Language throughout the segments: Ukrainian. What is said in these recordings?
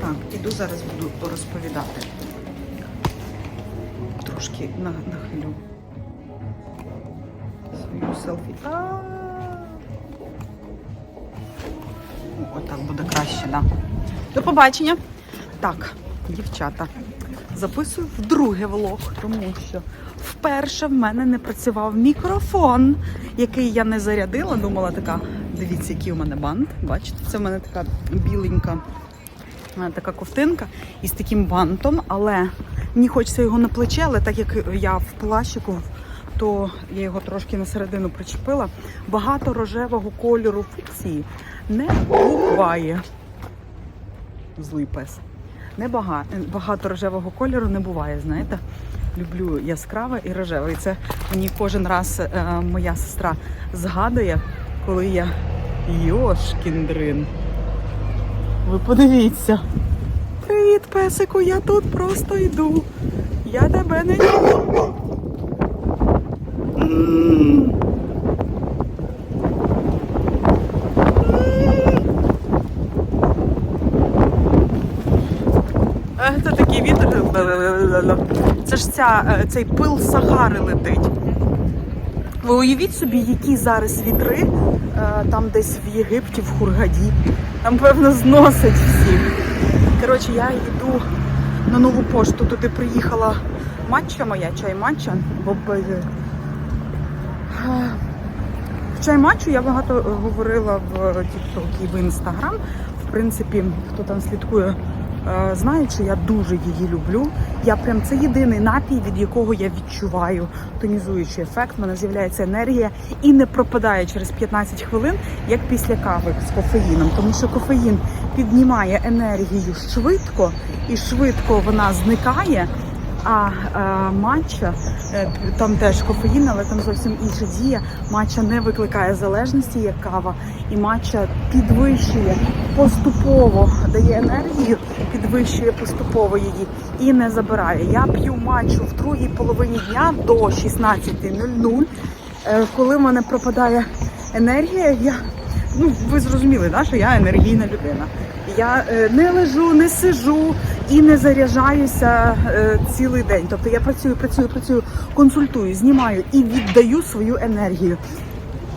Так, іду зараз буду розповідати. Трошки на- нахилю свою селфі. О, Отак буде краще, так. До побачення. Так, дівчата, записую вдруге влог, тому що вперше в мене не працював мікрофон, який я не зарядила. Думала така, дивіться, який у мене бант. Бачите, це в мене така біленька така ковтинка із таким бантом, але мені хочеться його на плече, але так як я в плащику, то я його трошки на середину причепила. Багато рожевого кольору фуксії не буває. Злий пес. Не бага- багато рожевого кольору не буває, знаєте. Люблю яскраве і рожеве. І це мені кожен раз е, моя сестра згадує, коли я Йошкіндрин. Ви подивіться. Привіт, песику, я тут просто йду. Я тебе не чую. Е, Це такий вітер. Це ж ця, е, цей пил Сахари летить. Ви уявіть собі, які зараз вітри е, там десь в Єгипті, в Хургаді. Там, певно, зносить всіх. Коротше, я йду на нову пошту. Туди приїхала матча моя, чай матча. Бо е, в чай матчу я багато говорила в TikTok і в Instagram. В принципі, хто там слідкує, е, знає, що я дуже її люблю. Я прям це єдиний напій, від якого я відчуваю тонізуючий ефект. В мене з'являється енергія і не пропадає через 15 хвилин, як після кави з кофеїном. Тому що кофеїн піднімає енергію швидко і швидко вона зникає. А е, матча е, там теж кофеїн, але там зовсім інша дія. Матча не викликає залежності, як кава, і матча підвищує поступово, дає енергію, підвищує поступово її і не забирає. Я п'ю матчу в другій половині дня до 16.00. Е, коли в мене пропадає енергія, я ну ви зрозуміли, да, що я енергійна людина. Я не лежу, не сижу і не заряджаюся е, цілий день. Тобто я працюю, працюю, працюю, консультую, знімаю і віддаю свою енергію.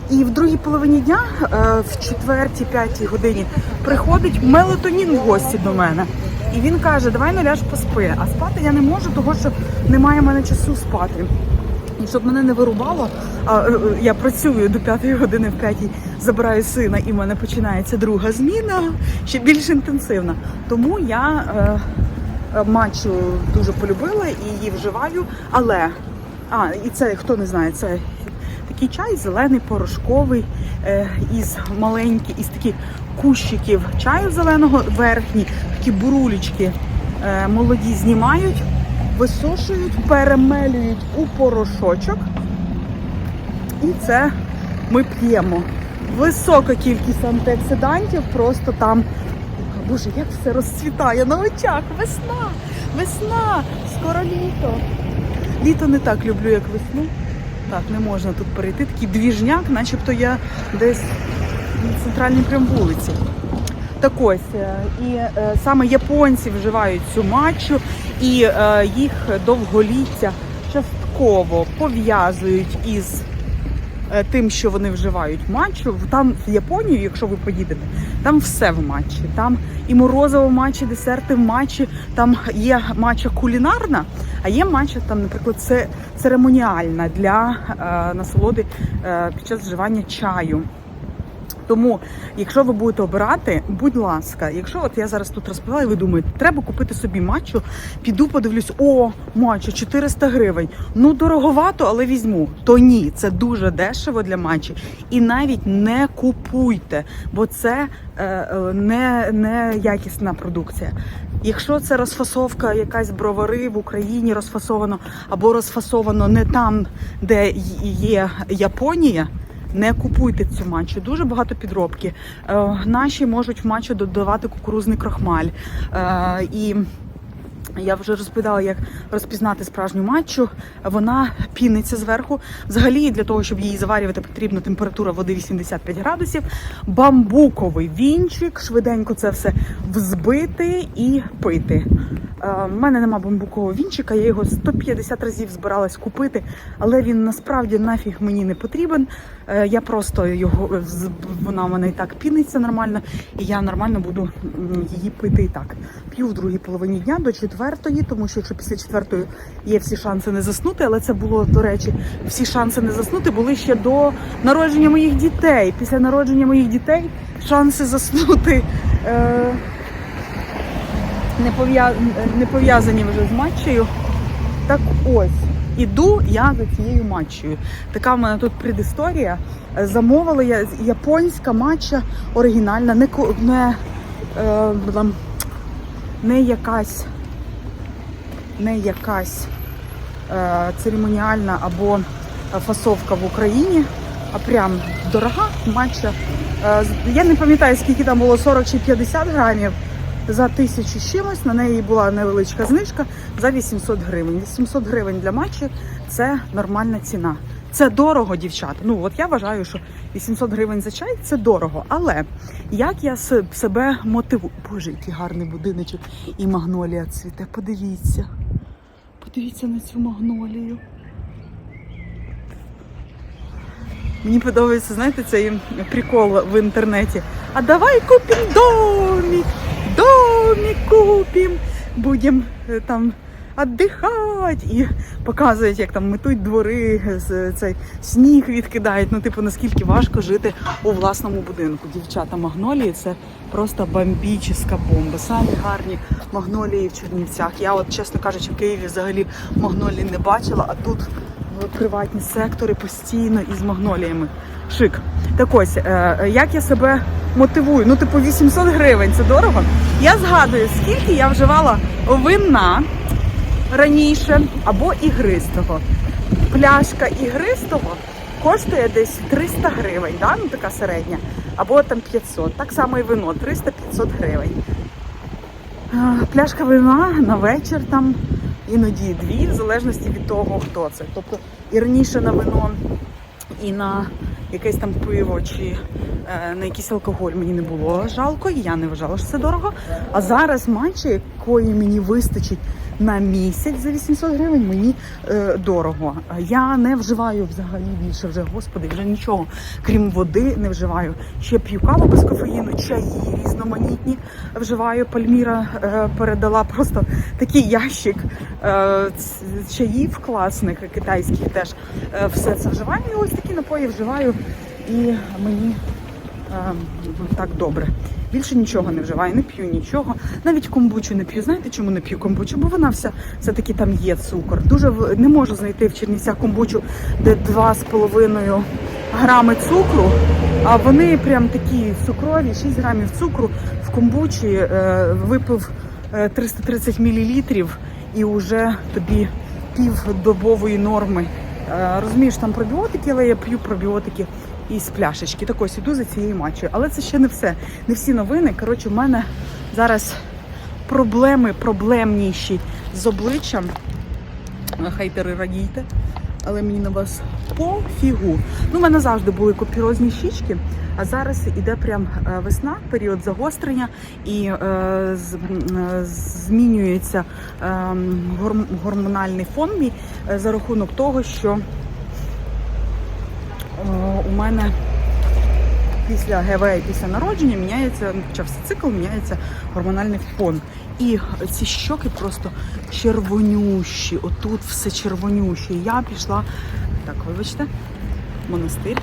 І в другій половині дня, е, в четвертій, п'ятій годині, приходить мелатонін в гості до мене. І він каже: Давай ну поспи. А спати я не можу, тому що немає в мене часу спати. І щоб мене не вирубало, а, е, е, я працюю до п'ятої години в п'ятій, забираю сина, і в мене починається друга зміна, ще більш інтенсивна. Тому я е, е, матчу дуже полюбила і її вживаю. Але а, і це хто не знає, це такий чай зелений, порошковий, е, із маленьких, із таких кущиків чаю зеленого верхні, такі бурулечки е, молоді знімають висушують, перемелюють у порошочок. І це ми п'ємо. Висока кількість антиоксидантів, просто там. Боже, як все розцвітає на очах. Весна! Весна! Скоро літо. Літо не так люблю, як весну. Так, не можна тут перейти. Такий двіжняк, начебто я десь на центральній прям вулиці. Так ось, е, і е, саме японці вживають цю матчу, і е, їх довголіття частково пов'язують із е, тим, що вони вживають матчу. Там в Японію, якщо ви поїдете, там все в матчі. Там і морозиво в матчі, десерти в матчі, там є матча кулінарна, а є матча там, наприклад, це церемоніальна для е, насолоди під час вживання чаю. Тому, якщо ви будете обирати, будь ласка, якщо от я зараз тут розповіла, і ви думаєте, треба купити собі матчу, піду подивлюсь, о, матча 400 гривень. Ну дороговато, але візьму. То ні, це дуже дешево для матчі. І навіть не купуйте, бо це е, е, не, не якісна продукція. Якщо це розфасовка, якась бровари в Україні розфасовано або розфасовано не там, де є Японія. Не купуйте цю матчу. Дуже багато підробки. Е, наші можуть в матчу додавати кукурузний крохмаль. Е, і Я вже розповідала, як розпізнати справжню матчу. Вона піниться зверху. Взагалі, для того, щоб її заварювати, потрібна температура води 85 градусів. Бамбуковий вінчик, швиденько це все взбити і пити. Е, В мене нема бамбукового вінчика, я його 150 разів збиралась купити, але він насправді нафіг мені не потрібен. Е, Я просто його е, вона в мене і так піниться нормально, і я нормально буду її пити і так. П'ю в другій половині дня до четвертої, тому що якщо після четвертої є всі шанси не заснути, але це було, до речі, всі шанси не заснути були ще до народження моїх дітей. Після народження моїх дітей шанси заснути. Е- не пов'язані вже з матчею. Так ось, іду я за цією матчею. Така в мене тут предісторія. Замовила я японська матча оригінальна, не, не, е, не якась, не якась е, церемоніальна або фасовка в Україні, а прям дорога матча. Е, я не пам'ятаю, скільки там було 40 чи 50 грамів за тисячу чимось. На неї була невеличка знижка за 800 гривень. 800 гривень для матчі це нормальна ціна. Це дорого, дівчата. Ну от я вважаю, що 800 гривень за чай це дорого. Але як я себе мотивую? Боже, який гарний будиночок і магнолія цвіте. Подивіться. Подивіться на цю магнолію. Мені подобається, знаєте, цей прикол в інтернеті. А давай купимо домик, домик купимо, будемо там віддихати. І показують, як там метуть двори, цей сніг відкидають. Ну, типу, наскільки важко жити у власному будинку. Дівчата магнолії це просто бомбічна бомба. Самі гарні магнолії в Чернівцях. Я, от, чесно кажучи, в Києві взагалі магнолії не бачила, а тут приватні сектори постійно із магноліями. Шик. Так ось, е, як я себе мотивую? Ну, типу, 800 гривень це дорого. Я згадую, скільки я вживала вина раніше або ігристого. Пляшка ігристого коштує десь 300 гривень, да? ну така середня, або там 500. Так само і вино 300-500 гривень. Пляшка вина на вечір там іноді дві, в залежності від того, хто це. Тобто і раніше на вино, і на якесь там пиво чи е, на якийсь алкоголь мені не було жалко, і я не вважала, що це дорого. А зараз матчі, якої мені вистачить на місяць за 800 гривень, мені е, дорого. Я не вживаю взагалі більше вже, господи, вже нічого, крім води, не вживаю. Ще п'ю каву без кофеїну, чаї різноманітні вживаю. Пальміра е, передала просто такий ящик е, чаїв класних, китайських теж е, все це вживаю. І ось такі напої вживаю, і мені так добре. Більше нічого не вживаю, не п'ю нічого. Навіть комбучу не п'ю. Знаєте, чому не п'ю комбучу? Бо вона вся все-таки там є цукор. Дуже не можу знайти в Чернівцях комбучу, де 2,5 грами цукру. А вони прям такі цукрові, 6 грамів цукру в комбучі е, випив е, 330 мл і вже тобі півдобової норми. Е, розумієш, там пробіотики, але я п'ю пробіотики із пляшечки. Так ось іду за цією матчою. Але це ще не все. Не всі новини. Коротше, в мене зараз проблеми проблемніші з обличчям. Хейтери радійте. Але мені на вас пофігу. Ну, в мене завжди були копірозні щічки, а зараз іде прям е, весна, період загострення, і е, з, е, змінюється е, горм- гормональний фон мій е, за рахунок того, що у мене після ГВ після народження міняється, ну, почався цикл, міняється гормональний фон. І ці щоки просто червонющі. Отут все червонюще. Я пішла, так, вибачте, монастир.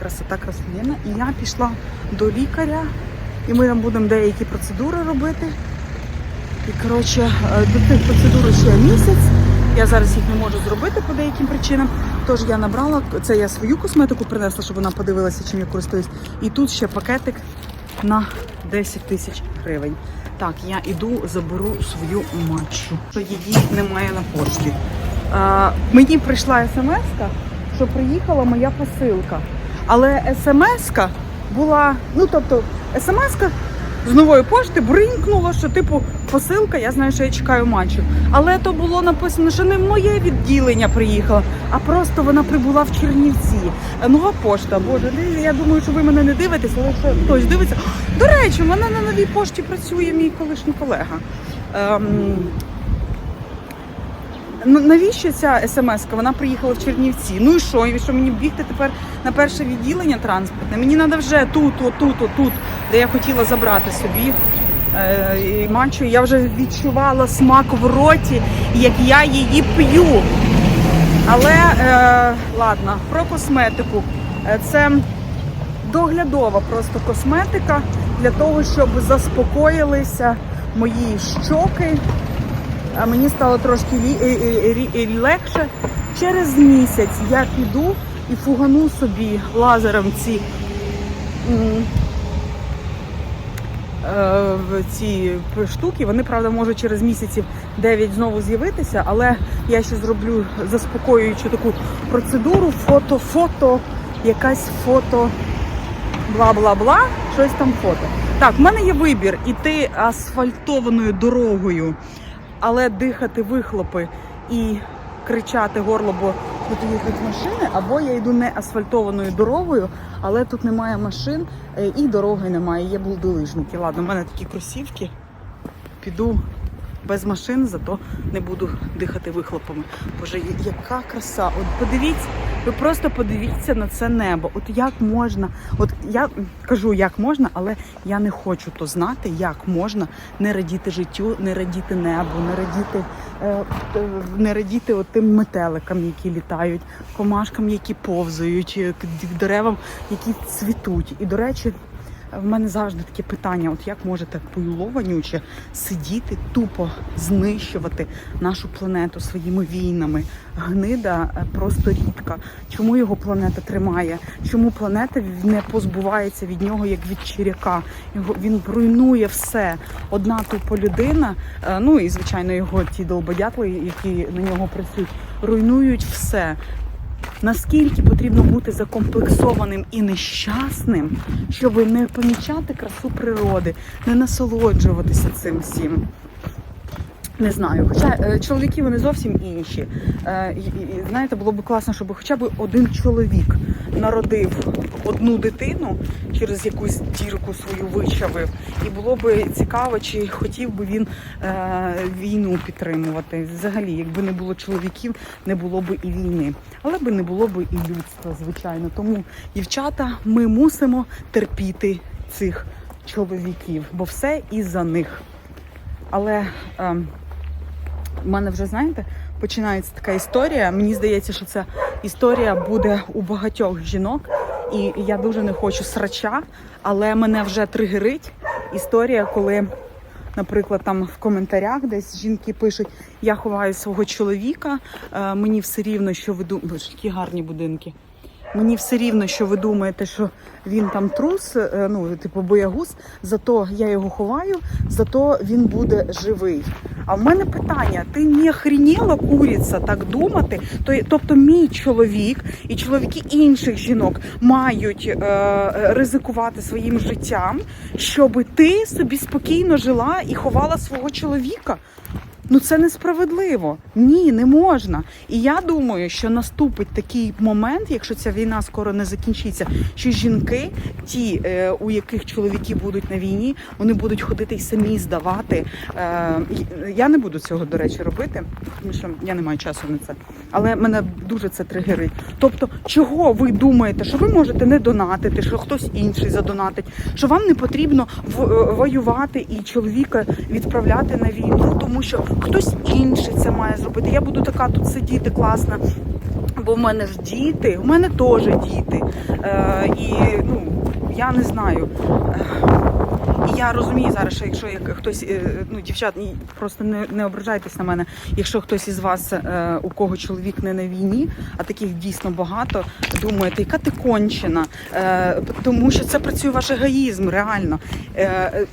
Красота красивенна. І я пішла до лікаря, і ми там будемо деякі процедури робити. І коротше, е, до тих процедур ще місяць. Я зараз їх не можу зробити по деяким причинам. Тож я набрала це я свою косметику принесла, щоб вона подивилася, чим я користуюсь. І тут ще пакетик на 10 тисяч гривень. Так, я іду, заберу свою матчу. Що її немає на пошті. А, мені прийшла смс, що приїхала моя посилка. Але смс була, ну тобто, смс з нової пошти бринькнуло, що типу посилка, я знаю, що я чекаю матчу. Але то було написано, що не моє відділення приїхало, а просто вона прибула в Чернівці. Нова пошта. Боже, я думаю, що ви мене не дивитесь, але якщо хтось дивиться. До речі, мене на новій пошті працює мій колишній колега. Ем, навіщо ця смс? Вона приїхала в Чернівці. Ну і що? І що мені бігти тепер на перше відділення транспортне? Мені треба вже тут, отут, отут, де я хотіла забрати собі. Е, і мачу, я вже відчувала смак в роті, як я її п'ю. Але е, ладно, про косметику. Е, Це доглядова просто косметика для того, щоб заспокоїлися мої щоки. Мені стало трошки е, легше. Через місяць я піду і фугану собі лазером ці, ці штуки. Вони, правда, можуть через місяців 9 знову з'явитися, але я ще зроблю заспокоюючу таку процедуру, фото, фото, якась фото бла-бла-бла, щось там фото. Так, в мене є вибір іти асфальтованою дорогою, але дихати вихлопи і кричати горло, бо тут їхать машини, або я йду не асфальтованою дорогою, але тут немає машин е, і дороги немає. Є булдолижники. Ладно, в мене такі кросівки. Піду без машин, зато не буду дихати вихлопами. Боже, яка краса! От подивіться, ви просто подивіться на це небо. От як можна, от я кажу, як можна, але я не хочу то знати, як можна не радіти життю, не радіти небу, не радіти, е, е, не радіти от тим метеликам, які літають, комашкам, які повзають, е, деревам, які цвітуть. І до речі. В мене завжди таке питання: от як може так пойло вонюче сидіти, тупо знищувати нашу планету своїми війнами? Гнида е, просто рідка. Чому його планета тримає? Чому планета не позбувається від нього як від черяка? Його він руйнує все. Одна тупо людина, е, ну і звичайно його ті долбодятли, які на нього працюють, руйнують все. Наскільки потрібно бути закомплексованим і нещасним, щоб не помічати красу природи, не насолоджуватися цим всім. Не знаю, хоча е, чоловіки вони зовсім інші. Е, і- і, знаєте, було б класно, щоб хоча б один чоловік народив одну дитину, через якусь дірку свою вичавив. І було б цікаво, чи хотів би він е, війну підтримувати. Взагалі, якби не було чоловіків, не було б і війни. Але би не було б і людства, звичайно. Тому, дівчата, ми мусимо терпіти цих чоловіків, бо все із-за них. Але ем, в мене вже знаєте, починається така історія. Мені здається, що ця історія буде у багатьох жінок, і я дуже не хочу срача, але мене вже тригерить історія, коли. Наприклад, там в коментарях десь жінки пишуть: я ховаю свого чоловіка, е, мені все рівно, що ви думаєте. Які гарні будинки. Мені все рівно, що ви думаєте, що він там трус, е, ну типу боягуз, зато я його ховаю, зато він буде живий. А в мене питання: ти не охренела куриця так думати? То, тобто, мій чоловік і чоловіки інших жінок мають е, ризикувати своїм життям, щоб ти собі спокійно жила і ховала свого чоловіка. Ну це несправедливо. Ні, не можна. І я думаю, що наступить такий момент, якщо ця війна скоро не закінчиться, що жінки, ті, е, у яких чоловіки будуть на війні, вони будуть ходити і самі здавати. Е, я не буду цього, до речі, робити, тому що я не маю часу на це. Але мене дуже це тригерить. Тобто, чого ви думаєте, що ви можете не донатити, що хтось інший задонатить, що вам не потрібно е, воювати і чоловіка відправляти на війну, тому що хтось інший це має зробити. Я буду така тут сидіти класна. Бо в мене ж діти, в мене теж діти. Е, і ну, я не знаю. І я розумію зараз, що якщо як хтось, е, ну дівчат, просто не, не ображайтесь на мене, якщо хтось із вас, е, у кого чоловік не на війні, а таких дійсно багато, думаєте, яка ти кончена, е, тому що це працює ваш егоїзм, реально.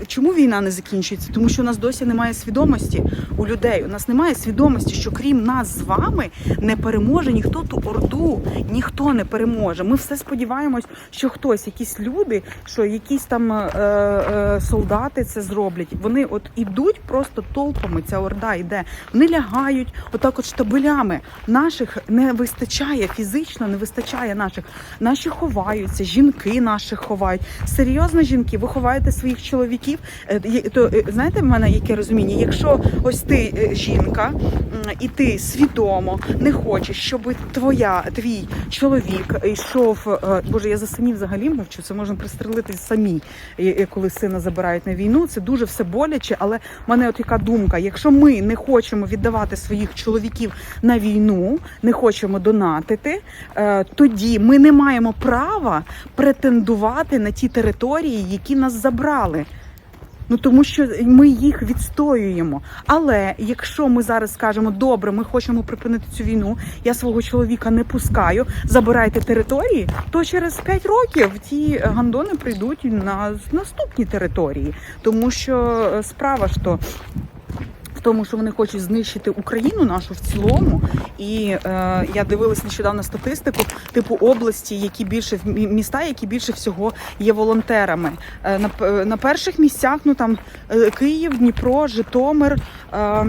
Чому війна не закінчується? Тому що у нас досі немає свідомості у людей. У нас немає свідомості, що крім нас з вами не переможе ніхто ту орду, ніхто не переможе. Ми все сподіваємось, що хтось, якісь люди, що якісь там е, е, солдати це зроблять. Вони от ідуть просто толпами. Ця орда йде. Вони лягають отак, от штабелями. Наших не вистачає фізично, не вистачає наших. Наші ховаються, жінки наші ховають. Серйозно, жінки, ви ховаєте своїх чоловіків. Е, То е, знаєте, в мене яке розуміння? Якщо ось ти е, жінка, і ти свідомо не хочеш, щоб твоя твій чоловік йшов. е, Боже, я за синів взагалі мовчу. Це можна пристрелити самі, е, е, коли сина забирають на війну. Це дуже все боляче. Але в мене от яка думка: якщо ми не хочемо віддавати своїх чоловіків на війну, не хочемо донатити, тоді ми не маємо права претендувати на ті території, які нас забрали. Ну тому що ми їх відстоюємо. Але якщо ми зараз скажемо, добре, ми хочемо припинити цю війну, я свого чоловіка не пускаю, забирайте території, то через 5 років ті гандони прийдуть на наступні території. Тому що е, справа. В тому, що вони хочуть знищити Україну нашу в цілому, і е, я дивилась нещодавно статистику, типу області, які більше мі- міста, які більше всього є волонтерами. Е, на, п- на перших місцях ну там е, Київ, Дніпро, Житомир, е,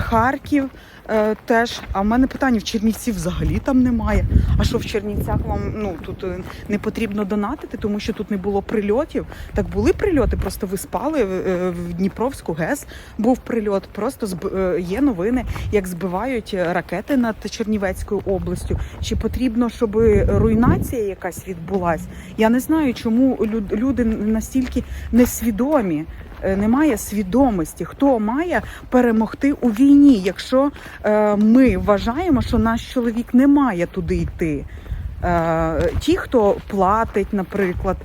Харків. Е, Теж, а в мене питання в Чернівці взагалі там немає. А що в Чернівцях вам ну тут е, не потрібно донатити, тому що тут не було прильотів. Так були прильоти, просто ви спали е, в Дніпровську ГЕС. Був прильот. Просто зб- е, є новини, як збивають е, ракети над Чернівецькою областю. Чи потрібно, щоб руйнація якась відбулась? Я не знаю, чому люд- люди настільки несвідомі. Е, Немає свідомості, хто має перемогти у війні, якщо е, ми вважаємо, що наш чоловік не має туди йти. Е, ті, хто платить, наприклад,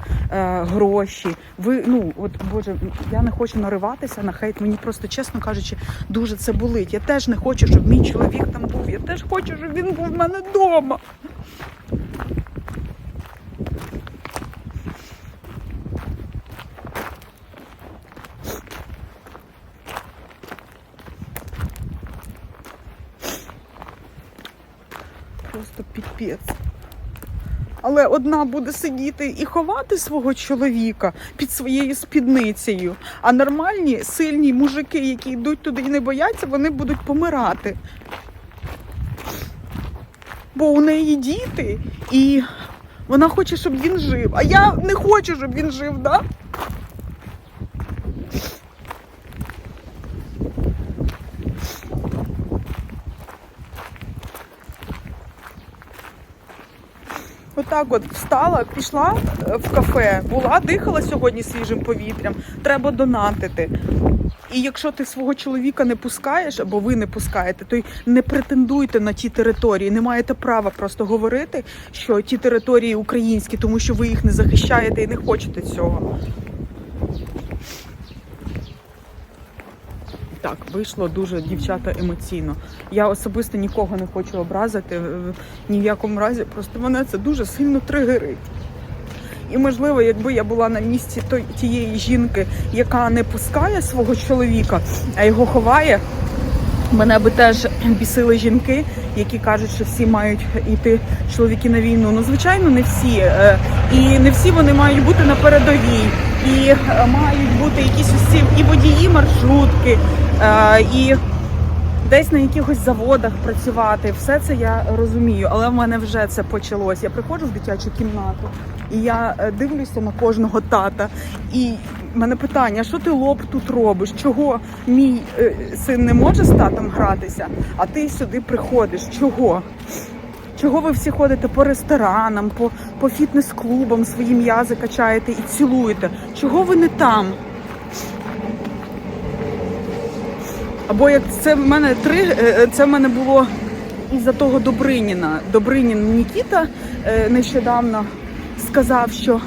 гроші. Ви ну от Боже, я не хочу нариватися на хейт. Мені просто чесно кажучи, дуже це болить. Я теж не хочу, щоб мій чоловік там був. Я теж хочу, щоб він був в мене вдома. Піпець. Але одна буде сидіти і ховати свого чоловіка під своєю спідницею. А нормальні, сильні мужики, які йдуть туди і не бояться, вони будуть помирати. Бо у неї діти, і вона хоче, щоб він жив. А я не хочу, щоб він жив, да? Отак от встала, пішла е, в кафе, була, дихала сьогодні свіжим повітрям. Треба донатити. І якщо ти свого чоловіка не пускаєш, або ви не пускаєте, то й не претендуйте на ті території. Не маєте права просто говорити, що ті території українські, тому що ви їх не захищаєте і не хочете цього. Так, вийшло дуже дівчата емоційно. Я особисто нікого не хочу образити е, ні в якому разі, просто мене це дуже сильно тригерить. І можливо, якби я була на місці тієї жінки, яка не пускає свого чоловіка, а його ховає, мене би теж бісили жінки, які кажуть, що всі мають йти чоловіки на війну. Ну, звичайно, не всі. Е, І не всі вони мають бути на передовій. І е, мають бути якісь усі і водії маршрутки, і десь на якихось заводах працювати. Все це я розумію, але в мене вже це почалось. Я приходжу в дитячу кімнату, і я е, дивлюся на кожного тата. І мене питання: що ти лоб тут робиш? Чого мій е, син не може з татом гратися, а ти сюди приходиш? Чого? Чого ви всі ходите по ресторанам, по, по фітнес-клубам, свої м'язи качаєте і цілуєте? Чого ви не там? Або як це в мене три, е, це в мене було із-за того Добриніна. Добринін Нікіта е, нещодавно сказав, що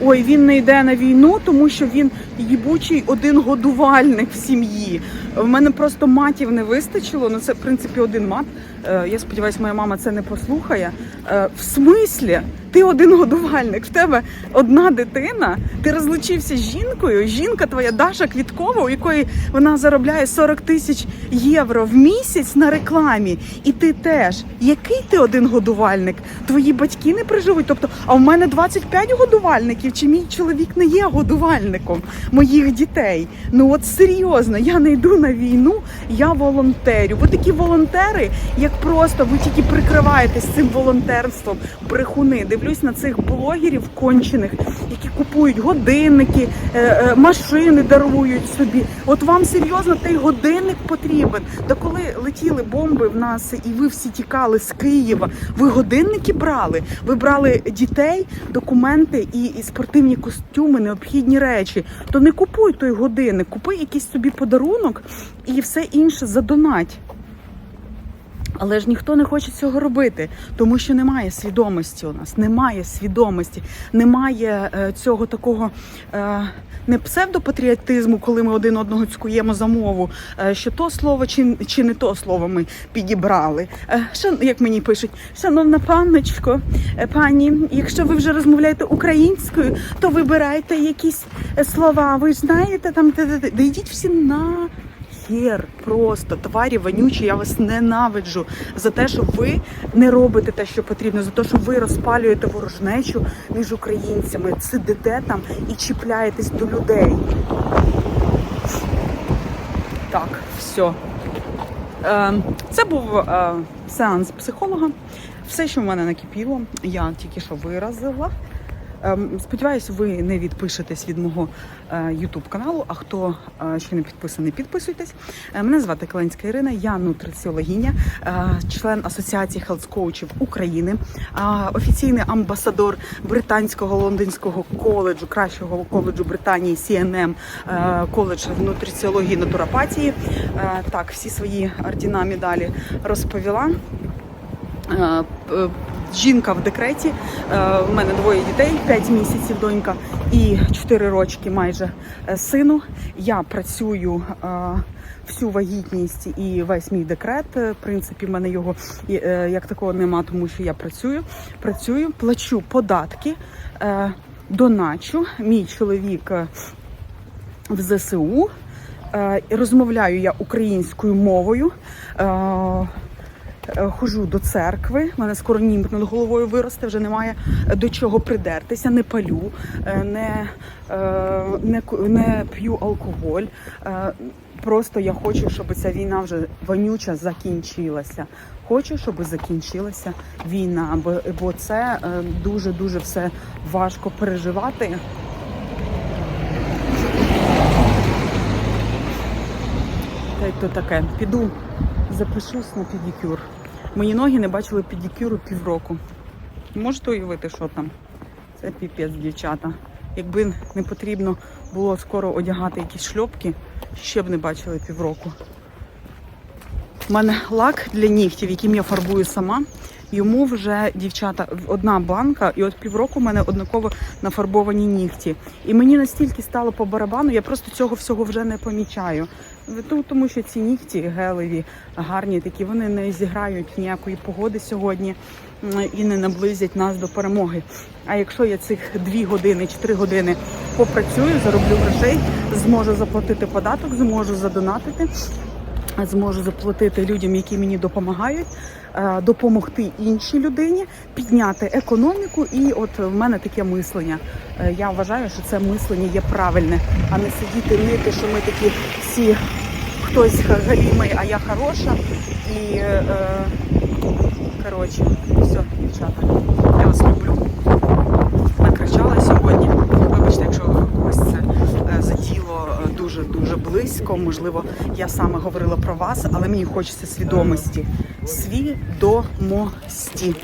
ой, він не йде на війну, тому що він їбучий один годувальник в сім'ї. В мене просто матів не вистачило. Ну це в принципі один мат. Е, Я сподіваюся, моя мама це не послухає. Е, В смислі? Ти один годувальник, в тебе одна дитина, ти розлучився з жінкою. Жінка твоя Даша Квіткова, у якої вона заробляє 40 тисяч євро в місяць на рекламі. І ти теж. Який ти один годувальник? Твої батьки не приживуть. Тобто, а в мене 25 годувальників років, чи мій чоловік не є годувальником моїх дітей. Ну от серйозно, я не йду на війну, я волонтерю. Ви такі волонтери, як просто ви тільки прикриваєтесь цим волонтерством, брехуни. Дивлюсь на цих блогерів кончених, які купують годинники, е, е, машини дарують собі. От вам серйозно той годинник потрібен. Та коли летіли бомби в нас, і ви всі тікали з Києва, ви годинники брали? Ви брали дітей, документи і, і спортивні костюми, необхідні речі. То не купуй той годинник, купи якийсь собі подарунок і все інше задонать. Але ж ніхто не хоче цього робити, тому що немає свідомості у нас, немає свідомості, немає е, цього такого е, не псевдопатріотизму, коли ми один одного цькуємо за мову, е, що то слово чи, чи не то слово ми підібрали. Е, шан, як мені пишуть, шановна панночко, е, пані, якщо ви вже розмовляєте українською, то вибирайте якісь е, слова. Ви ж знаєте, там де- йдіть всі на хер просто тварі вонючі, я вас ненавиджу за те, що ви не робите те, що потрібно, за те, що ви розпалюєте ворожнечу між українцями, сидите там і чіпляєтесь до людей. Так, все. Це був е, сеанс психолога. Все, що в мене накипіло, я тільки що виразила. Ем, Сподіваюсь, ви не відпишетесь від мого е, YouTube каналу. А хто е, ще не підписаний, підписуйтесь. Е, Мене звати Каленська Ірина, я нутриціологиня, е, член Асоціації Coachів України, е, офіційний амбасадор британського лондонського коледжу, кращого коледжу Британії CNM, е, коледж нутриціології і натуропатії. Е, Так, всі свої ордіна медалі розповіла. Е, Жінка в декреті. Е, У мене двоє дітей, 5 місяців донька і 4 рочки майже е, сину. Я працюю е, всю вагітність і весь мій декрет. Е, В принципі, в мене його е, як такого нема, тому що я працюю. Працюю, плачу податки, е, доначу. Мій чоловік е, в ЗСУ. Е, Розмовляю я українською мовою. Е, Ходжу до церкви, мене скоро німб над головою виросте, вже немає до чого придертися, не палю, е, не, е, не, не п'ю алкоголь. Просто я хочу, щоб ця війна вже вонюча закінчилася. Хочу, щоб закінчилася війна, бо це дуже дуже все важко переживати. Та й то таке. Піду запишусь на педикюр. Мої ноги не бачили педикюру півроку. Можете уявити, що там? Це піпець, дівчата. Якби не потрібно було скоро одягати якісь шльопки, ще б не бачили півроку. У мене лак для нігтів, яким я фарбую сама. Йому вже дівчата одна банка, і от півроку в мене однаково нафарбовані нігті. І мені настільки стало по барабану, я просто цього всього вже не помічаю. Тому що ці нігті гелеві, гарні такі, вони не зіграють ніякої погоди сьогодні і не наблизять нас до перемоги. А якщо я цих дві години чи три години попрацюю, зароблю грошей, зможу заплатити податок, зможу задонатити зможу заплатити людям, які мені допомагають, е, допомогти іншій людині, підняти економіку. І от в мене таке мислення. Е, Я вважаю, що це мислення є правильне, а не сидіти нити, що ми такі всі хтось галімий, а я хороша. І е, коротше, все, дівчата, я вас люблю. Накричала сьогодні. Вибачте, якщо когось це е, заділо дуже дуже близько. Можливо, я саме говорила про вас, але мені хочеться свідомості. Свідомості.